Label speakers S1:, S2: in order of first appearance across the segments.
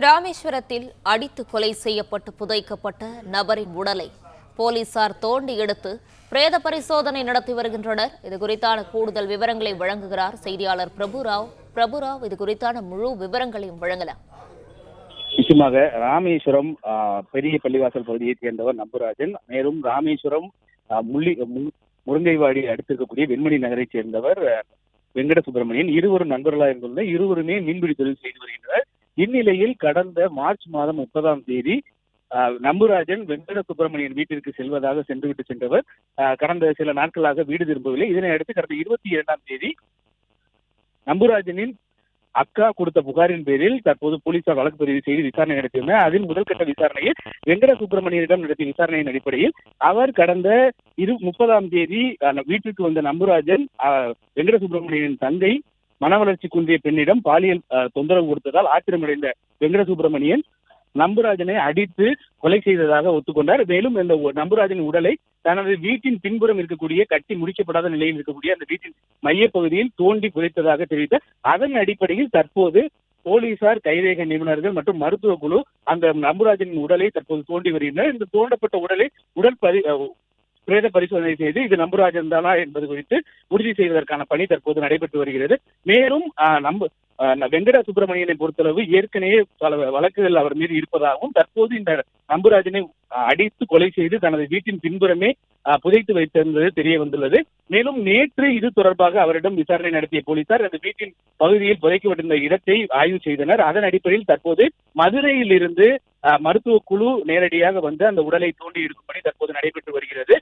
S1: ராமேஸ்வரத்தில் அடித்து கொலை செய்யப்பட்டு புதைக்கப்பட்ட நபரின் உடலை போலீசார் தோண்டி எடுத்து பிரேத பரிசோதனை நடத்தி வருகின்றனர். இது குறித்தான கூடுதல் விவரங்களை வழங்குகிறார் செய்தியாளர் பிரபுராவ் பிரபுராவ் இது குறித்தான முழு விவரங்களையும் வழங்கலாம்.
S2: நிச்சயமாக ராமேஸ்வரம் பெரிய பள்ளிவாசல் பகுதியைச் சேர்ந்தவர் நம்புராஜன். மேலும் ராமேஸ்வரம் முள்ளி மு- முருங்கைவாடி அடுத்திருக்கக்கூடிய வெண்மணி நகரைச் சேர்ந்தவர் வெங்கட சுப்பிரமணியன் இருவரும் நண்பர்களாக இருந்துள்ள இருவருமே மீன்பிடி தொழில் செய்து வருகின்றனர். இந்நிலையில் கடந்த மார்ச் மாதம் முப்பதாம் தேதி நம்புராஜன் வெங்கட சுப்பிரமணியன் வீட்டிற்கு செல்வதாக சென்றுவிட்டு சென்றவர். கடந்த சில நாட்களாக வீடு திரும்பவில்லை. இதனை அடுத்து கடந்த இருபத்தி இரண்டாம் தேதி நம்புராஜனின் அக்கா கொடுத்த புகாரின் பேரில் தற்போது போலீசார் வழக்கு பதிவு செய்து விசாரணை நடத்தியுள்ளனர். அதில் முதல் கட்ட விசாரணையில் வெங்கட சுப்பிரமணியனிடம் நடத்திய விசாரணையின் அடிப்படையில் அவர் கடந்த இரு முப்பதாம் தேதி அந்த வீட்டுக்கு வந்த நம்புராஜன் அஹ், வெங்கட சுப்பிரமணியனின் தங்கை மனவளர்ச்சி குன்றிய பெண்ணிடம் பாலியல் தொந்தரவு கொடுத்ததால் ஆத்திரமடைந்த வெங்கட சுப்பிரமணியன் நம்புராஜனை அடித்து கொலை செய்ததாக ஒத்துக்கொண்டார். மேலும் இந்த நம்புராஜனின் உடலை தனது வீட்டின் பின்புறம் இருக்கக்கூடிய கட்டி முடிக்கப்படாத நிலையில் இருக்கக்கூடிய அந்த வீட்டின் மையப்பகுதியில் தோண்டி புதைத்ததாக தெரிவித்தார் அதன் அடிப்படையில் தற்போது போலீசார் கைரேக நிபுணர்கள் மற்றும் மருத்துவ குழு அந்த நம்புராஜனின் உடலை தற்போது தோண்டி வருகின்றனர். இந்த தோண்டப்பட்ட உடலை உடல் பரி பிரேத பரிசோதனை செய்து இது நம்புராஜன் தானா என்பது குறித்து உறுதி செய்வதற்கான பணி தற்போது நடைபெற்று வருகிறது. மேலும் நம்ப வெங்கட சுப்பிரமணியனை பொறுத்தளவு ஏற்கனவே பல வழக்குகள் அவர் மீது இருப்பதாகவும் தற்போது இந்த நம்புராஜனை அடித்து கொலை செய்து தனது வீட்டின் பின்புறமே புதைத்து வைத்திருந்தது தெரிய வந்துள்ளது. மேலும் நேற்று இது தொடர்பாக அவரிடம் விசாரணை நடத்திய போலீசார் அந்த வீட்டின் பகுதியில் புதைக்கப்பட்டிருந்த இடத்தை ஆய்வு செய்தனர். அதன் அடிப்படையில் தற்போது மதுரையில் இருந்து மருத்துவ குழு நேரடியாக வந்து அந்த உடலை தோண்டி எடுக்கும் பணி தற்போது நடைபெற்று வருகிறது.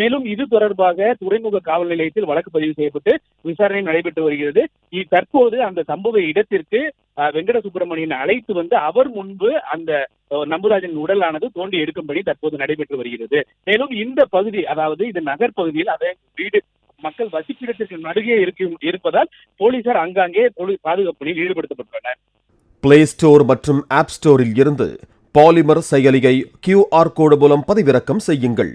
S2: மேலும் இது தொடர்பாக துறைமுக காவல் நிலையத்தில் வழக்கு பதிவு செய்யப்பட்டு விசாரணை நடைபெற்று வருகிறது. தற்போது அந்த சம்பவ இடத்திற்கு வெங்கட சுப்பிரமணியன் அழைத்து வந்து அவர் முன்பு அந்த நம்புராஜன் உடலானது தோண்டி எடுக்கும்படி தற்போது நடைபெற்று வருகிறது. மேலும் இந்த பகுதி அதாவது இது நகர் பகுதியில் அதை வீடு மக்கள் வசிப்பிடத்திற்கு நடுவே இருக்கும் இருப்பதால் போலீசார் அங்காங்கே போலீஸ் பாதுகாப்பு பணியில் ஈடுபடுத்தப்பட்டுள்ளனர்.
S3: பிளே ஸ்டோர் மற்றும் ஆப் ஸ்டோரில் இருந்து பாலிமர் செயலியை கியூஆர் கோடு மூலம் பதிவிறக்கம் செய்யுங்கள்.